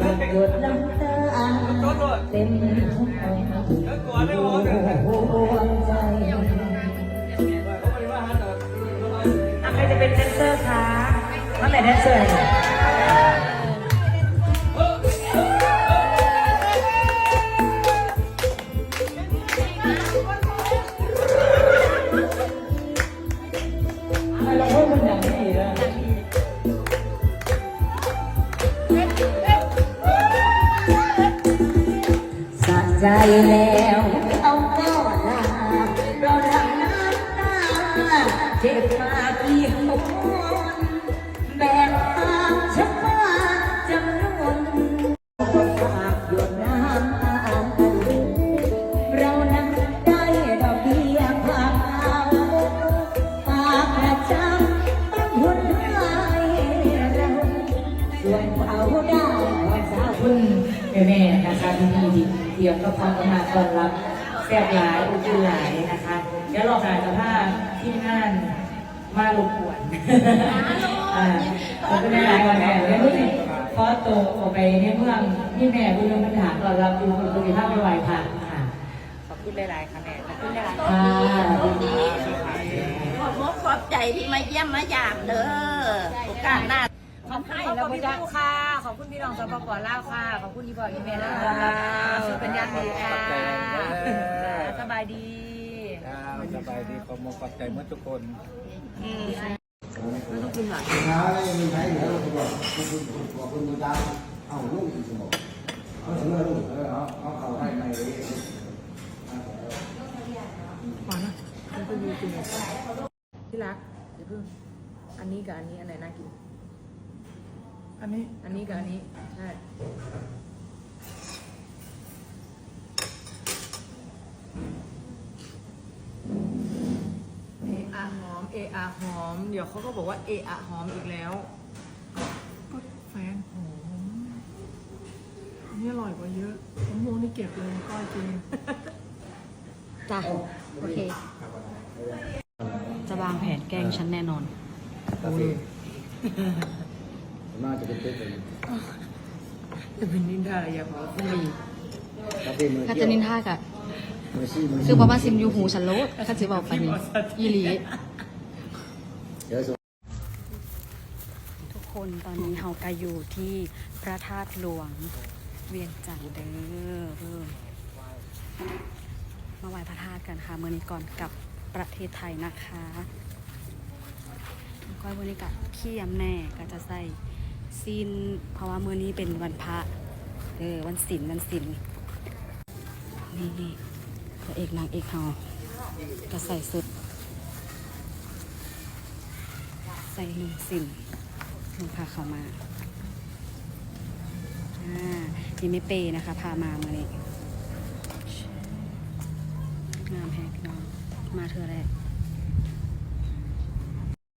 หยดน้ำตาเต็มทุกหัวใจใครจะเป็นแดนเซอร์คะว่าแต่แดนเซอร์ ใจแล้ว นะคะที่นี่ที่เตรียมก็พร้อมกันมาต้อนรับแซ่บหลายอุ่นหลายนะคะ เดี๋ยวรอบหน้าจะพาที่งานมารบกวนอ่าขอบคุณหลายๆก่อนแม่เดี๋ยวนี้ขอตัวออกไปในเมืองที่แม่บุญยงปัญหาต้อนรับอยู่คุณภาพไม่ไหวค่ะค่ะขอบคุณหลายๆค่ะแม่ขอบคุณหลายๆค่ะขอบมกขอบใจที่มาเยี่ยมมายามเด้อโอกาสหน้า ขอบคุณขอบคุณพี่ผู้ค่ะ ขอบคุณพี่น้องสปปลาวค่ะ ขอบคุณที่พ่อที่แม่แล้วรับเป็นอย่างดีค่ะ สบายดีสบายดีขอบมขอบใจเมื่อทุกคนน้าไม่มีใครเหลือคุณบอกคุณคุณบอกคุณดูดาวเอาลูกอีกสมองเอาเสือลูกเออเอาเอาเขาให้ไม่เลยที่รักเดี๋ยวเพิ่งอันนี้กับอันนี้อันไหนน่ากิน อันนี้อันนี้กับอันนี้ใช่เออะหอมเออะหอม เดี๋ยวเขาก็บอกว่าเออะหอมอีกแล้วก็แฟนหอมอันนี่อร่อยกว่าเยอะมะม่วงนี่เก็บเลยก้อยกินจ้ะโอเค จะวางแผนแกล้งฉันแน่นอนกาแฟ น่าจะเป็นเต้นเลยจะเป็นนินทาอย่าบอกคุณลีกาแฟมือถ้าเกี่จะยวนินท่ากะมือซี่มือคือเพราะว่าซิมอยู่หูฉันโลดข้าจะบอกไปนี่อีหลี เดี๋ยวสุทุกคนตอนนี้เฮากะอยู่ที่พระธาตุหลวง เวียงจันทร์เด้อเพิ่มมาไหว้พระธาตุกันค่ะเมื่อนี้ก่อนกลับประเทศไทยนะคะก้อยวันนี้กะขี้ยำแน่ก็จะใส่ ซีนเพราะว่าเมื่อนี้เป็นวันพระเออวันศิลวันศิลนี่นี่พระเอกนางเอกเฮาก็ใส่สุด ใส่หนึ่งสิ่งหนึ่งพาเขามาอ่านี่ไม่เปย์นะคะ พามาเมื่อนี้งามแฮกน้องมาเธอแรก